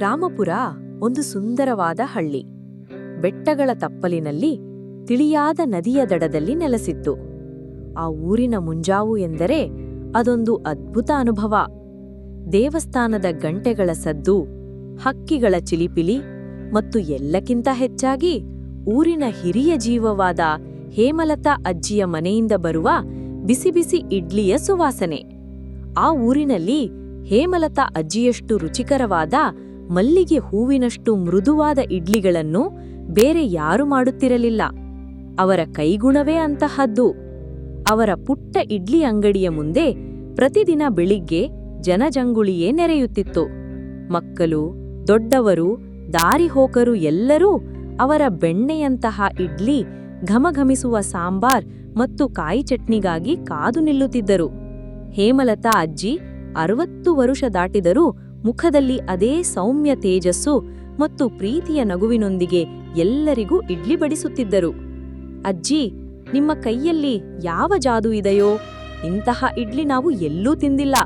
ರಾಮಪುರ ಒಂದು ಸುಂದರವಾದ ಹಳ್ಳಿ. ಬೆಟ್ಟಗಳ ತಪ್ಪಲಿನಲ್ಲಿ ತಿಳಿಯಾದ ನದಿಯ ದಡದಲ್ಲಿ ನೆಲೆಸಿತ್ತು. ಆ ಊರಿನ ಮುಂಜಾವು ಎಂದರೆ ಅದೊಂದು ಅದ್ಭುತ ಅನುಭವ. ದೇವಸ್ಥಾನದ ಗಂಟೆಗಳ ಸದ್ದು, ಹಕ್ಕಿಗಳ ಚಿಲಿಪಿಲಿ ಮತ್ತು ಎಲ್ಲಕ್ಕಿಂತ ಹೆಚ್ಚಾಗಿ ಊರಿನ ಹಿರಿಯ ಜೀವವಾದ ಹೇಮಲತಾ ಅಜ್ಜಿಯ ಮನೆಯಿಂದ ಬರುವ ಬಿಸಿ ಬಿಸಿ ಇಡ್ಲಿಯ ಸುವಾಸನೆ. ಆ ಊರಿನಲ್ಲಿ ಹೇಮಲತಾ ಅಜ್ಜಿಯಷ್ಟು ರುಚಿಕರವಾದ ಮಲ್ಲಿಗೆ ಹೂವಿನಷ್ಟು ಮೃದುವಾದ ಇಡ್ಲಿಗಳನ್ನು ಬೇರೆ ಯಾರು ಮಾಡುತ್ತಿರಲಿಲ್ಲ. ಅವರ ಕೈಗುಣವೇ ಅಂತಹದ್ದು. ಅವರ ಪುಟ್ಟ ಇಡ್ಲಿ ಅಂಗಡಿಯ ಮುಂದೆ ಪ್ರತಿದಿನ ಬೆಳಿಗ್ಗೆ ಜನಜಂಗುಳಿಯೇ ನೆರೆಯುತ್ತಿತ್ತು. ಮಕ್ಕಳು, ದೊಡ್ಡವರು ದಾರಿಹೋಕರು ಎಲ್ಲರೂ ಅವರ ಬೆಣ್ಣೆಯಂತಹ ಇಡ್ಲಿ ಘಮಘಮಿಸುವ ಸಾಂಬಾರ್ ಮತ್ತು ಕಾಯಿ ಚಟ್ನಿಗಾಗಿ ಕಾದು ನಿಲ್ಲುತ್ತಿದ್ದರು. ಹೇಮಲತಾ ಅಜ್ಜಿ ಅರವತ್ತು ವರುಷ ದಾಟಿದರೂ ಮುಖದಲ್ಲಿ ಅದೇ ಸೌಮ್ಯ ತೇಜಸ್ಸು ಮತ್ತು ಪ್ರೀತಿಯ ನಗುವಿನೊಂದಿಗೆ ಎಲ್ಲರಿಗೂ ಇಡ್ಲಿ ಬಡಿಸುತ್ತಿದ್ದರು. ಅಜ್ಜಿ, ನಿಮ್ಮ ಕೈಯಲ್ಲಿ ಯಾವ ಜಾದು ಇದೆಯೋ? ಇಂತಹ ಇಡ್ಲಿ ನಾವು ಎಲ್ಲೂ ತಿಂದಿಲ್ಲ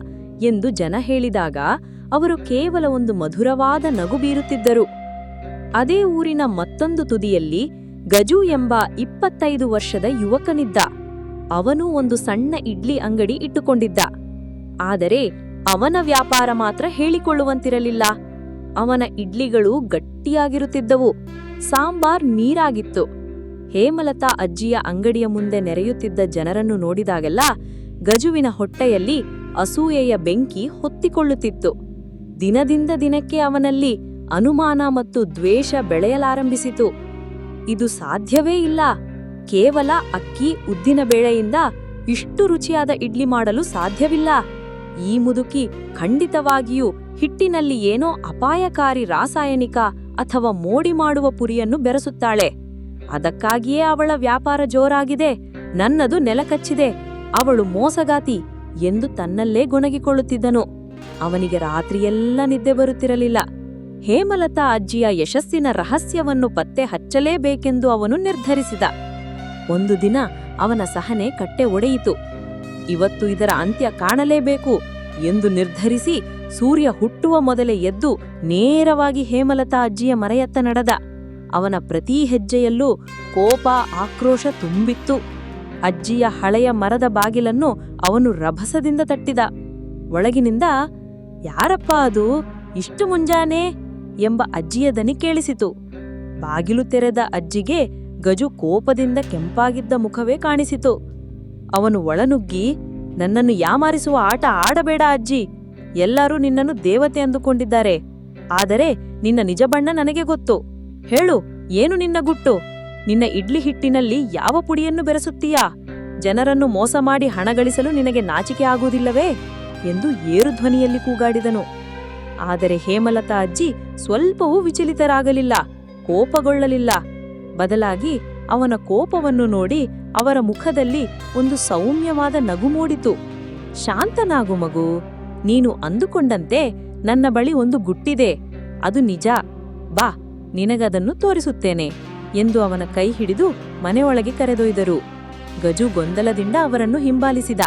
ಎಂದು ಜನ ಹೇಳಿದಾಗ ಅವರು ಕೇವಲ ಒಂದು ಮಧುರವಾದ ನಗು ಬೀರುತ್ತಿದ್ದರು. ಅದೇ ಊರಿನ ಮತ್ತೊಂದು ತುದಿಯಲ್ಲಿ ಗಜು ಎಂಬ ಇಪ್ಪತ್ತೈದು ವರ್ಷದ ಯುವಕನಿದ್ದ. ಅವನೂ ಒಂದು ಸಣ್ಣ ಇಡ್ಲಿ ಅಂಗಡಿ ಇಟ್ಟುಕೊಂಡಿದ್ದ. ಆದರೆ ಅವನ ವ್ಯಾಪಾರ ಮಾತ್ರ ಹೇಳಿಕೊಳ್ಳುವಂತಿರಲಿಲ್ಲ. ಅವನ ಇಡ್ಲಿಗಳು ಗಟ್ಟಿಯಾಗಿರುತ್ತಿದ್ದವು. ಸಾಂಬಾರ್ ನೀರಾಗಿತ್ತು. ಹೇಮಲತಾ ಅಜ್ಜಿಯ ಅಂಗಡಿಯ ಮುಂದೆ ನೆರೆಯುತ್ತಿದ್ದ ಜನರನ್ನು ನೋಡಿದಾಗೆಲ್ಲ ಗಜುವಿನ ಹೊಟ್ಟೆಯಲ್ಲಿ ಅಸೂಯೆಯ ಬೆಂಕಿ ಹೊತ್ತಿಕೊಳ್ಳುತ್ತಿತ್ತು. ದಿನದಿಂದ ದಿನಕ್ಕೆ ಅವನಲ್ಲಿ ಅನುಮಾನ ಮತ್ತು ದ್ವೇಷ ಬೆಳೆಯಲಾರಂಭಿಸಿತು. ಇದು ಸಾಧ್ಯವೇ ಇಲ್ಲ. ಕೇವಲ ಅಕ್ಕಿ ಉದ್ದಿನ ಬೇಳೆಯಿಂದ ಇಷ್ಟು ರುಚಿಯಾದ ಇಡ್ಲಿ ಮಾಡಲು ಸಾಧ್ಯವಿಲ್ಲ. ಈ ಮುದುಕಿ ಖಂಡಿತವಾಗಿಯೂ ಹಿಟ್ಟಿನಲ್ಲಿ ಏನೋ ಅಪಾಯಕಾರಿ ರಾಸಾಯನಿಕ ಅಥವಾ ಮೋಡಿ ಮಾಡುವ ಪುರಿಯನ್ನು ಬೆರೆಸುತ್ತಾಳೆ. ಅದಕ್ಕಾಗಿಯೇ ಅವಳ ವ್ಯಾಪಾರ ಜೋರಾಗಿದೆ, ನನ್ನದು ನೆಲಕಚ್ಚಿದೆ, ಅವಳು ಮೋಸಗಾತಿ ಎಂದು ತನ್ನಲ್ಲೇ ಗೊಣಗಿಕೊಳ್ಳುತ್ತಿದ್ದನು. ಅವನಿಗೆ ರಾತ್ರಿಯೆಲ್ಲ ನಿದ್ದೆ ಬರುತ್ತಿರಲಿಲ್ಲ. ಹೇಮಲತಾ ಅಜ್ಜಿಯ ಯಶಸ್ಸಿನ ರಹಸ್ಯವನ್ನು ಪತ್ತೆ ಹಚ್ಚಲೇಬೇಕೆಂದು ಅವನು ನಿರ್ಧರಿಸಿದ. ಒಂದು ದಿನ ಅವನ ಸಹನೆ ಕಟ್ಟೆ ಒಡೆಯಿತು. ಇವತ್ತು ಇದರ ಅಂತ್ಯ ಕಾಣಲೇಬೇಕು ಎಂದು ನಿರ್ಧರಿಸಿ ಸೂರ್ಯ ಹುಟ್ಟುವ ಮೊದಲೇ ಎದ್ದು ನೇರವಾಗಿ ಹೇಮಲತಾ ಅಜ್ಜಿಯ ಮರೆಯತ್ತ ನಡೆದ. ಅವನ ಪ್ರತಿ ಹೆಜ್ಜೆಯಲ್ಲೂ ಕೋಪ, ಆಕ್ರೋಶ ತುಂಬಿತ್ತು. ಅಜ್ಜಿಯ ಹಳೆಯ ಮರದ ಬಾಗಿಲನ್ನು ಅವನು ರಭಸದಿಂದ ತಟ್ಟಿದ. ಒಳಗಿನಿಂದ, ಯಾರಪ್ಪ ಅದು? ಇಷ್ಟು ಮುಂಜಾನೆ? ಎಂಬ ಅಜ್ಜಿಯ ದನಿ ಕೇಳಿಸಿತು. ಬಾಗಿಲು ತೆರೆದ ಅಜ್ಜಿಗೆ ಗಜು ಕೋಪದಿಂದ ಕೆಂಪಾಗಿದ್ದ ಮುಖವೇ ಕಾಣಿಸಿತು. ಅವನು ಒಳನುಗ್ಗಿ, ನನ್ನನ್ನು ಯಾಮಾರಿಸುವ ಆಟ ಆಡಬೇಡ ಅಜ್ಜಿ. ಎಲ್ಲರೂ ನಿನ್ನನ್ನು ದೇವತೆ ಅಂದುಕೊಂಡಿದ್ದಾರೆ. ಆದರೆ ನಿನ್ನ ನಿಜ ಬಣ್ಣ ನನಗೆ ಗೊತ್ತು. ಹೇಳು, ಏನು ನಿನ್ನ ಗುಟ್ಟು? ನಿನ್ನ ಇಡ್ಲಿ ಹಿಟ್ಟಿನಲ್ಲಿ ಯಾವ ಪುಡಿಯನ್ನು ಬೆರೆಸುತ್ತೀಯಾ? ಜನರನ್ನು ಮೋಸ ಮಾಡಿ ಹಣ ಗಳಿಸಲು ನಿನಗೆ ನಾಚಿಕೆ ಆಗುವುದಿಲ್ಲವೇ? ಎಂದು ಏರು ಧ್ವನಿಯಲ್ಲಿ ಕೂಗಾಡಿದನು. ಆದರೆ ಹೇಮಲತಾ ಅಜ್ಜಿ ಸ್ವಲ್ಪವೂ ವಿಚಲಿತರಾಗಲಿಲ್ಲ, ಕೋಪಗೊಳ್ಳಲಿಲ್ಲ. ಬದಲಾಗಿ ಅವನ ಕೋಪವನ್ನು ನೋಡಿ ಅವರ ಮುಖದಲ್ಲಿ ಒಂದು ಸೌಮ್ಯವಾದ ನಗು ಮೂಡಿತು. ಶಾಂತನಾಗು ಮಗು, ನೀನು ಅಂದುಕೊಂಡಂತೆ ನನ್ನ ಬಳಿ ಒಂದು ಗುಟ್ಟಿದೆ. ಅದು ನಿಜ. ಬಾ, ನಿನಗದನ್ನು ತೋರಿಸುತ್ತೇನೆ ಎಂದು ಅವನ ಕೈ ಹಿಡಿದು ಮನೆಯೊಳಗೆ ಕರೆದೊಯ್ದರು. ಗಜು ಗೊಂದಲದಿಂದ ಅವರನ್ನು ಹಿಂಬಾಲಿಸಿದ.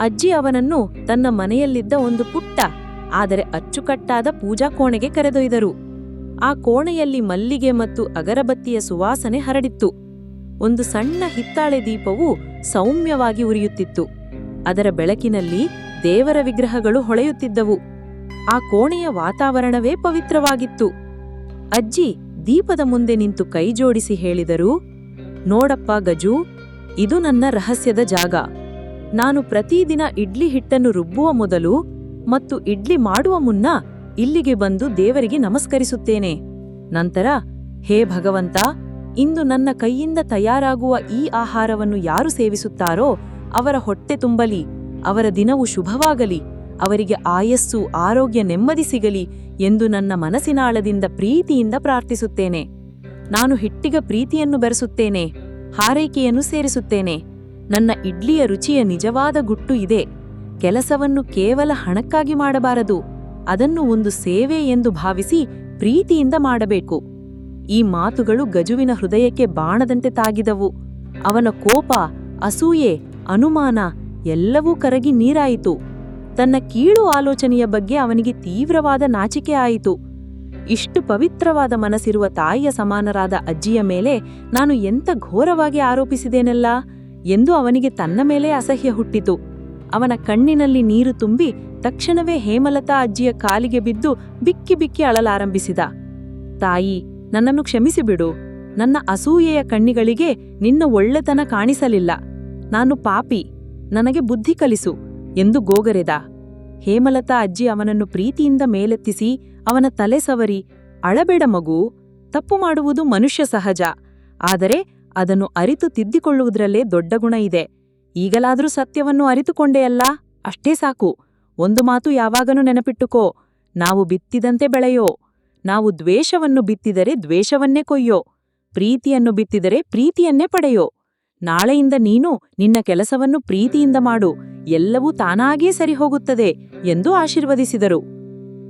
ಅಜ್ಜಿ ಅವನನ್ನು ತನ್ನ ಮನೆಯಲ್ಲಿದ್ದ ಒಂದು ಪುಟ್ಟ, ಆದರೆ ಅಚ್ಚುಕಟ್ಟಾದ ಪೂಜಾ ಕೋಣೆಗೆ ಕರೆದೊಯ್ದರು. ಆ ಕೋಣೆಯಲ್ಲಿ ಮಲ್ಲಿಗೆ ಮತ್ತು ಅಗರಬತ್ತಿಯ ಸುವಾಸನೆ ಹರಡಿತ್ತು. ಒಂದು ಸಣ್ಣ ಹಿತ್ತಾಳೆ ದೀಪವು ಸೌಮ್ಯವಾಗಿ ಉರಿಯುತ್ತಿತ್ತು. ಅದರ ಬೆಳಕಿನಲ್ಲಿ ದೇವರ ವಿಗ್ರಹಗಳು ಹೊಳೆಯುತ್ತಿದ್ದವು. ಆ ಕೋಣೆಯ ವಾತಾವರಣವೇ ಪವಿತ್ರವಾಗಿತ್ತು. ಅಜ್ಜಿ ದೀಪದ ಮುಂದೆ ನಿಂತು ಕೈಜೋಡಿಸಿ ಹೇಳಿದರು, ನೋಡಪ್ಪ ಗಜು, ಇದು ನನ್ನ ರಹಸ್ಯದ ಜಾಗ. ನಾನು ಪ್ರತಿದಿನ ಇಡ್ಲಿ ಹಿಟ್ಟನ್ನು ರುಬ್ಬುವ ಮೊದಲು ಮತ್ತು ಇಡ್ಲಿ ಮಾಡುವ ಮುನ್ನ ಇಲ್ಲಿಗೆ ಬಂದು ದೇವರಿಗೆ ನಮಸ್ಕರಿಸುತ್ತೇನೆ. ನಂತರ, ಹೇ ಭಗವಂತ ಇಂದು ನನ್ನ ಕೈಯಿಂದ ತಯಾರಾಗುವ ಈ ಆಹಾರವನ್ನು ಯಾರು ಸೇವಿಸುತ್ತಾರೋ ಅವರ ಹೊಟ್ಟೆ ತುಂಬಲಿ, ಅವರ ದಿನವು ಶುಭವಾಗಲಿ, ಅವರಿಗೆ ಆಯಸ್ಸು, ಆರೋಗ್ಯ ನೆಮ್ಮದಿ ಸಿಗಲಿ ಎಂದು ನನ್ನ ಮನಸ್ಸಿನಾಳದಿಂದ ಪ್ರೀತಿಯಿಂದ ಪ್ರಾರ್ಥಿಸುತ್ತೇನೆ. ನಾನು ಹಿಟ್ಟಿಗ ಪ್ರೀತಿಯನ್ನು ಬೆರೆಸುತ್ತೇನೆ, ಹಾರೈಕೆಯನ್ನು ಸೇರಿಸುತ್ತೇನೆ. ನನ್ನ ಇಡ್ಲಿಯ ರುಚಿಯ ನಿಜವಾದ ಗುಟ್ಟು ಇದೆ, ಕೆಲಸವನ್ನು ಕೇವಲ ಹಣಕ್ಕಾಗಿ ಮಾಡಬಾರದು, ಅದನ್ನು ಒಂದು ಸೇವೆ ಎಂದು ಭಾವಿಸಿ ಪ್ರೀತಿಯಿಂದ ಮಾಡಬೇಕು. ಈ ಮಾತುಗಳು ಗಜುವಿನ ಹೃದಯಕ್ಕೆ ಬಾಣದಂತೆ ತಾಗಿದವು. ಅವನ ಕೋಪ, ಅಸೂಯೆ, ಅನುಮಾನ ಎಲ್ಲವೂ ಕರಗಿ ನೀರಾಯಿತು. ತನ್ನ ಕೀಳು ಆಲೋಚನೆಯ ಬಗ್ಗೆ ಅವನಿಗೆ ತೀವ್ರವಾದ ನಾಚಿಕೆ ಆಯಿತು. ಇಷ್ಟು ಪವಿತ್ರವಾದ ಮನಸ್ಸಿರುವ ತಾಯಿಯ ಸಮಾನರಾದ ಅಜ್ಜಿಯ ಮೇಲೆ ನಾನು ಎಂತ ಘೋರವಾಗಿ ಆರೋಪಿಸಿದೇನಲ್ಲ ಎಂದು ಅವನಿಗೆ ತನ್ನ ಮೇಲೆ ಅಸಹ್ಯ ಹುಟ್ಟಿತು. ಅವನ ಕಣ್ಣಿನಲ್ಲಿ ನೀರು ತುಂಬಿ ತಕ್ಷಣವೇ ಹೇಮಲತಾ ಅಜ್ಜಿಯ ಕಾಲಿಗೆ ಬಿದ್ದು ಬಿಕ್ಕಿ ಬಿಕ್ಕಿ ಅಳಲಾರಂಭಿಸಿದ. ತಾಯಿ ನನ್ನನ್ನು ಕ್ಷಮಿಸಿಬಿಡು. ನನ್ನ ಅಸೂಯೆಯ ಕಣ್ಣಿಗಳಿಗೆ ನಿನ್ನ ಒಳ್ಳೆತನ ಕಾಣಿಸಲಿಲ್ಲ. ನಾನು ಪಾಪಿ. ನನಗೆ ಬುದ್ಧಿ ಕಲಿಸು ಎಂದು ಗೋಗರೆದ. ಹೇಮಲತಾ ಅಜ್ಜಿ ಅವನನ್ನು ಪ್ರೀತಿಯಿಂದ ಮೇಲೆತ್ತಿಸಿ ಅವನ ತಲೆ ಸವರಿ, ಅಳಬೇಡ ಮಗು, ತಪ್ಪು ಮಾಡುವುದು ಮನುಷ್ಯ ಸಹಜ. ಆದರೆ ಅದನ್ನು ಅರಿತು ತಿದ್ದಿಕೊಳ್ಳುವುದರಲ್ಲೇ ದೊಡ್ಡ ಗುಣ ಇದೆ. ಈಗಲಾದರೂ ಸತ್ಯವನ್ನು ಅರಿತುಕೊಂಡೆಯಲ್ಲ ಅಷ್ಟೇ ಸಾಕು. ಒಂದು ಮಾತು ಯಾವಾಗನೂ ನೆನಪಿಟ್ಟುಕೋ. ನಾವು ಬಿತ್ತಿದಂತೆ ಬೆಳೆಯೋ. ನಾವು ದ್ವೇಷವನ್ನು ಬಿತ್ತಿದರೆ ದ್ವೇಷವನ್ನೇ ಕೊಯ್ಯೋ, ಪ್ರೀತಿಯನ್ನು ಬಿತ್ತಿದರೆ ಪ್ರೀತಿಯನ್ನೇ ಪಡೆಯೋ. ನಾಳೆಯಿಂದ ನೀನು ನಿನ್ನ ಕೆಲಸವನ್ನು ಪ್ರೀತಿಯಿಂದ ಮಾಡು, ಎಲ್ಲವೂ ತಾನಾಗೇ ಸರಿಹೋಗುತ್ತದೆ ಎಂದು ಆಶೀರ್ವದಿಸಿದರು.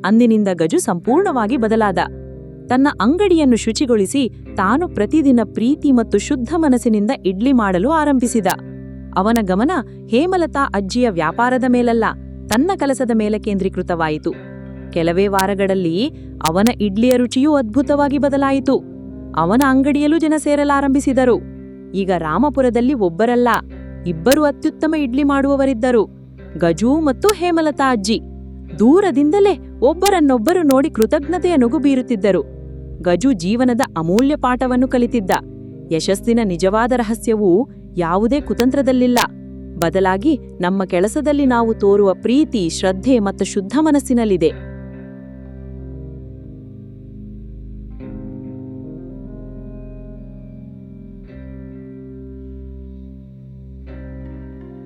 ಅಂದಿನಿಂದ ಗಜು ಸಂಪೂರ್ಣವಾಗಿ ಬದಲಾದ. ತನ್ನ ಅಂಗಡಿಯನ್ನು ಶುಚಿಗೊಳಿಸಿ ತಾನು ಪ್ರತಿದಿನ ಪ್ರೀತಿ ಮತ್ತು ಶುದ್ಧ ಮನಸ್ಸಿನಿಂದ ಇಡ್ಲಿ ಮಾಡಲು ಆರಂಭಿಸಿದ. ಅವನ ಗಮನ ಹೇಮಲತಾ ಅಜ್ಜಿಯ ವ್ಯಾಪಾರದ ಮೇಲಲ್ಲ, ತನ್ನ ಕೆಲಸದ ಮೇಲೆ ಕೇಂದ್ರೀಕೃತವಾಯಿತು. ಕೆಲವೇ ವಾರಗಳಲ್ಲಿ ಅವನ ಇಡ್ಲಿಯ ರುಚಿಯೂ ಅದ್ಭುತವಾಗಿ ಬದಲಾಯಿತು. ಅವನ ಅಂಗಡಿಯಲ್ಲೂ ಜನ ಸೇರಲಾರಂಭಿಸಿದರು. ಈಗ ರಾಮಪುರದಲ್ಲಿ ಒಬ್ಬರಲ್ಲ, ಇಬ್ಬರು ಅತ್ಯುತ್ತಮ ಇಡ್ಲಿ ಮಾಡುವವರಿದ್ದರು. ಗಜೂ ಮತ್ತು ಹೇಮಲತಾ ಅಜ್ಜಿ. ದೂರದಿಂದಲೇ ಒಬ್ಬರನ್ನೊಬ್ಬರು ನೋಡಿ ಕೃತಜ್ಞತೆಯ ನಗು ಬೀರುತ್ತಿದ್ದರು. ಗಜು ಜೀವನದ ಅಮೂಲ್ಯ ಪಾಠವನ್ನು ಕಲಿತಿದ್ದ. ಯಶಸ್ಸಿನ ನಿಜವಾದ ರಹಸ್ಯವು ಯಾವುದೇ ಕುತಂತ್ರದಲ್ಲಿಲ್ಲ. ಬದಲಾಗಿ ನಮ್ಮ ಕೆಲಸದಲ್ಲಿ ನಾವು ತೋರುವ ಪ್ರೀತಿ, ಶ್ರದ್ಧೆ ಮತ್ತು ಶುದ್ಧ ಮನಸ್ಸಿನಲ್ಲಿದೆ.